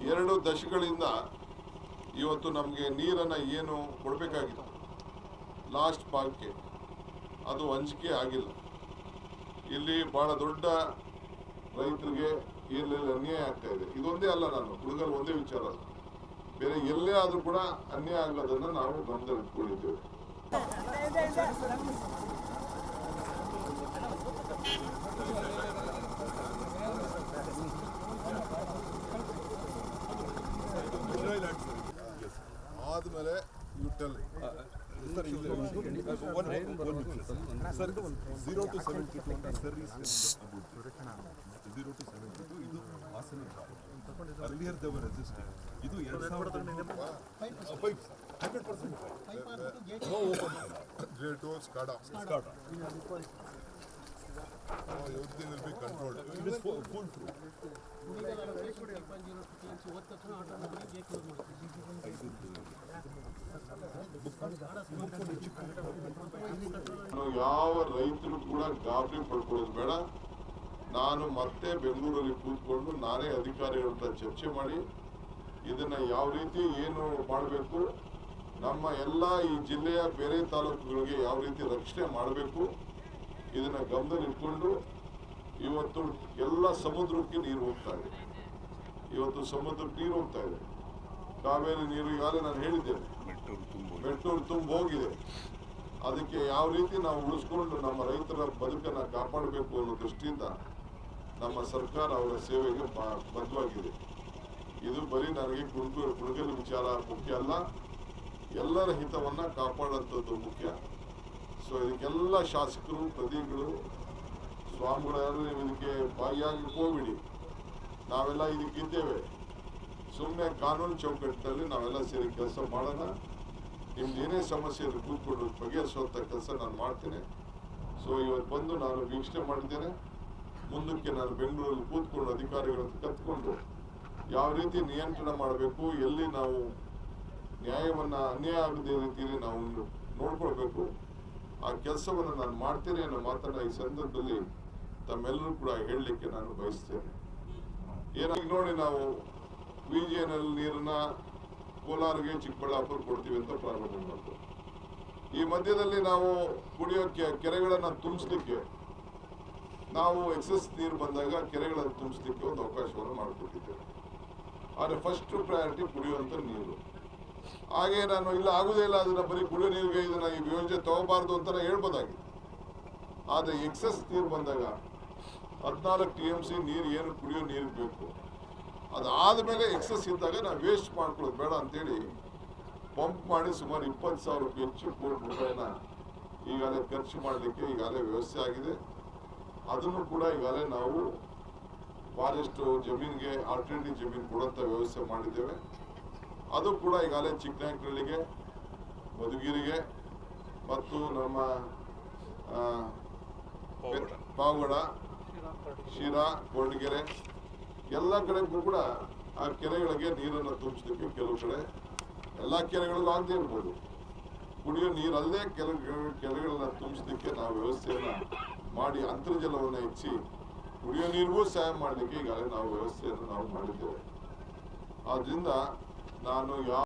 ಎರಡು ದಶಕಗಳಿಂದ ಇವತ್ತು ನಮಗೆ ನೀರನ್ನು ಏನು ಕೊಡಬೇಕಾಗಿತ್ತು? ಲಾಸ್ಟ್ ಪಾಕೆ ಅದು ಹಂಚಿಕೆ ಆಗಿಲ್ಲ. ಇಲ್ಲಿ ಭಾಳ ದೊಡ್ಡ ರೈತರಿಗೆ ಇಲ್ಲಿ ಅನ್ಯಾಯ ಆಗ್ತಾ ಇದೆ. ಇದೊಂದೇ ಅಲ್ಲ ನಾನು ಹುಡುಗರು ಒಂದೇ ವಿಚಾರ. ಬೇರೆ ಎಲ್ಲೇ ಆದರೂ ಕೂಡ ಅನ್ಯಾಯ ಆಗೋದನ್ನು ನಾವು ಗಮನದಲ್ಲಿಟ್ಕೊಂಡಿದ್ದೇವೆ. ಟೆಲ್ ಸರ್ ಇದು one- one minute, sir. Zero two seventy two ಅಂತ sir zero two seventy two ಇದು ಹಾಸನ ಅರ್ಲಿಯರ್ ದೇವರ್ ರೆಜಿಸ್ಟರ್ ಇದು ಎರಡು ಸಾವಿರದ pipe hundred percent no open great SCADA start everything will be controlled it is full full through ನಾನು ಯಾವ ರೈತರು ಕೂಡ ಗಾಬರಿ ಪಡ್ಕೊಳ್ಳೋದು ಬೇಡ. ನಾನು ಮತ್ತೆ ಬೆಂಗಳೂರಲ್ಲಿ ಕೂತ್ಕೊಂಡು ನಾನೇ ಅಧಿಕಾರಿಗಳಂತ ಚರ್ಚೆ ಮಾಡಿ ಇದನ್ನ ಯಾವ ರೀತಿ ಏನು ಮಾಡಬೇಕು, ನಮ್ಮ ಎಲ್ಲ ಈ ಜಿಲ್ಲೆಯ ಬೇರೆ ತಾಲೂಕುಗಳಿಗೆ ಯಾವ ರೀತಿ ರಕ್ಷಣೆ ಮಾಡಬೇಕು, ಇದನ್ನ ಗಮನದಲ್ಲಿಟ್ಕೊಂಡು ಇವತ್ತು ಎಲ್ಲ ಸಮುದ್ರಕ್ಕೆ ನೀರು ಹೋಗ್ತಾ ಇದೆ. ಇವತ್ತು ಸಮುದ್ರಕ್ಕೆ ನೀರು ಹೋಗ್ತಾ ಇದೆ. ಕಾವೇರಿ ನೀರು ಈಗಾಗಲೇ ನಾನು ಹೇಳಿದ್ದೇನೆ. ಮೆಟ್ಟೂರು ತುಂಬ ಹೋಗಿದೆ. ಅದಕ್ಕೆ ಯಾವ ರೀತಿ ನಾವು ಉಳಿಸ್ಕೊಂಡು ನಮ್ಮ ರೈತರ ಬದುಕನ್ನು ಕಾಪಾಡಬೇಕು ಅನ್ನೋ ದೃಷ್ಟಿಯಿಂದ ನಮ್ಮ ಸರ್ಕಾರ ಅವರ ಸೇವೆಗೆ ಬದ್ಧವಾಗಿದೆ. ಇದು ಬರೀ ನನಗೆ ಕುಡುಕು ಕುಡುಗಲು ವಿಚಾರ ಮುಖ್ಯ ಅಲ್ಲ. ಎಲ್ಲರ ಹಿತವನ್ನ ಕಾಪಾಡುವಂಥದ್ದು ಮುಖ್ಯ. ಸೊ ಇದಕ್ಕೆಲ್ಲ ಶಾಸಕರು ಪ್ರತಿಗಳು ಸ್ವಾಮಿಗಳು ಇದಕ್ಕೆ ಭಾಗಿಯಾಗಿ ಹೋಗ್ಬಿಡಿ. ನಾವೆಲ್ಲ ಇದಕ್ಕಿದ್ದೇವೆ ಸುಮ್ಮನೆ ಕಾನೂನು ಚೌಕಟ್ಟಿನಲ್ಲಿ ನಾವೆಲ್ಲ ಸೇರಿ ಕೆಲಸ ಮಾಡೋಣ. ನಿಮ್ದು ಏನೇ ಸಮಸ್ಯೆ ಇದ್ರೆ ಕೂತ್ಕೊಂಡು ಬಗೆಹರಿಸುವಂಥ ಕೆಲಸ ನಾನು ಮಾಡ್ತೇನೆ. ಸೊ ಇವತ್ತು ಬಂದು ನಾನು ವೀಕ್ಷಣೆ ಮಾಡಿದ್ದೇನೆ. ಮುಂದಕ್ಕೆ ನಾನು ಬೆಂಗಳೂರಲ್ಲಿ ಕೂತ್ಕೊಂಡು ಅಧಿಕಾರಿಗಳನ್ನು ಕತ್ಕೊಂಡು ಯಾವ ರೀತಿ ನಿಯಂತ್ರಣ ಮಾಡಬೇಕು, ಎಲ್ಲಿ ನಾವು ನ್ಯಾಯವನ್ನು ಅನ್ಯಾಯ ಆಗದೇ ರೀತಿಯಲ್ಲಿ ನಾವು ನೋಡ್ಕೊಳ್ಬೇಕು. ಆ ಕೆಲಸವನ್ನು ನಾನು ಮಾಡ್ತೇನೆ ಅನ್ನೋ ಮಾತನ್ನ ಈ ಸಂದರ್ಭದಲ್ಲಿ ತಮ್ಮೆಲ್ಲರೂ ಕೂಡ ಹೇಳಲಿಕ್ಕೆ ನಾನು ಬಯಸ್ತೇನೆ. ಏನಾಗಿ ನೋಡಿ ನಾವು ವಿ ಜಿ ಎನ್ ನೀರನ್ನ ಕೋಲಾರ್ಗೆ ಚಿಕ್ಕಬಳ್ಳಾಪುರ ಕೊಡ್ತೀವಿ ಅಂತ ಪ್ರಾರಂಭ ಮಾಡ್ತೀವಿ ಈ ಮಧ್ಯದಲ್ಲಿ ನಾವು ಕುಡಿಯೋಕೆ ಕೆರೆಗಳನ್ನು ತುಂಬಿಸ್ಲಿಕ್ಕೆ ನಾವು ಎಕ್ಸಸ್ ನೀರು ಬಂದಾಗ ಕೆರೆಗಳನ್ನು ತುಂಬಿಸ್ಲಿಕ್ಕೆ ಒಂದು ಅವಕಾಶವನ್ನು ಮಾಡಿಕೊಟ್ಟಿದ್ದೇವೆ. ಆದರೆ ಫಸ್ಟ್ ಪ್ರಯಾರಿಟಿ ಕುಡಿಯುವಂಥ ನೀರು. ಹಾಗೆ ನಾನು ಇಲ್ಲ ಆಗುದೇ ಇಲ್ಲ, ಅದನ್ನ ಬರೀ ಕುಡಿಯೋ ನೀರಿಗೆ ಇದನ್ನ ಈ ಯೋಜನೆ ತಗೋಬಾರ್ದು ಅಂತ ಹೇಳ್ಬೋದಾಗಿ ಆದರೆ ಎಕ್ಸಸ್ ನೀರು ಬಂದಾಗ ಹದಿನಾಲ್ಕು ಟಿ ಎಂ ಸಿ ನೀರು ಏನು ಕುಡಿಯೋ ನೀರು ಬೇಕು? ಅದಾದಮೇಲೆ ಎಕ್ಸಸ್ ಇದ್ದಾಗ ನಾವು ವೇಸ್ಟ್ ಮಾಡ್ಕೊಳ್ಳೋದು ಬೇಡ ಅಂತೇಳಿ ಪಂಪ್ ಮಾಡಿ ಸುಮಾರು ಇಪ್ಪತ್ತು ರೂಪಾಯಿ ಹೆಚ್ಚು ಕೋಟಿ ರೂಪಾಯಿನ ಈಗಾಗಲೇ ಖರ್ಚು ಮಾಡಲಿಕ್ಕೆ ಈಗಾಗಲೇ ವ್ಯವಸ್ಥೆ ಆಗಿದೆ. ಅದನ್ನು ಕೂಡ ಈಗಾಗಲೇ ನಾವು ಫಾರೆಸ್ಟ್ ಜಮೀನಿಗೆ ಆಲ್ಟರ್ನೇಟಿವ್ ಜಮೀನ್ ಕೊಡುವಂಥ ವ್ಯವಸ್ಥೆ ಮಾಡಿದ್ದೇವೆ. ಅದು ಕೂಡ ಈಗಾಗಲೇ ಚಿಕ್ಕನಾಯಕನಹಳ್ಳಿಗೆ ಮಧುಗಿರಿಗೆ ಮತ್ತು ನಮ್ಮ ಪಾವಗಡ. ಶಿರಾ ಕೊರಟಗೆರೆ ಎಲ್ಲ ಕಡೆಗೂ ಕೂಡ ಆ ಕೆರೆಗಳಿಗೆ ನೀರನ್ನು ತುಂಬಿಸ್ಲಿಕ್ಕೆ ಕೆಲವು ಕಡೆ ಎಲ್ಲ ಕೆರೆಗಳಲ್ಲೂ ಆಗದೆ ಇರ್ಬೋದು ಕುಡಿಯೋ ನೀರಲ್ಲೇ ಕೆಲವು ಕೆರೆಗಳನ್ನ ತುಂಬಿಸ್ಲಿಕ್ಕೆ ನಾವು ವ್ಯವಸ್ಥೆಯನ್ನು ಮಾಡಿ ಅಂತರ್ಜಲವನ್ನು ಹೆಚ್ಚಿ ಕುಡಿಯೋ ನೀರಿಗೂ ಸಹಾಯ ಮಾಡಲಿಕ್ಕೆ ಈಗಾಗಲೇ ನಾವು ವ್ಯವಸ್ಥೆಯನ್ನು ನಾವು ಮಾಡಿದ್ದೇವೆ. ಆದ್ದರಿಂದ ನಾನು ಯಾವ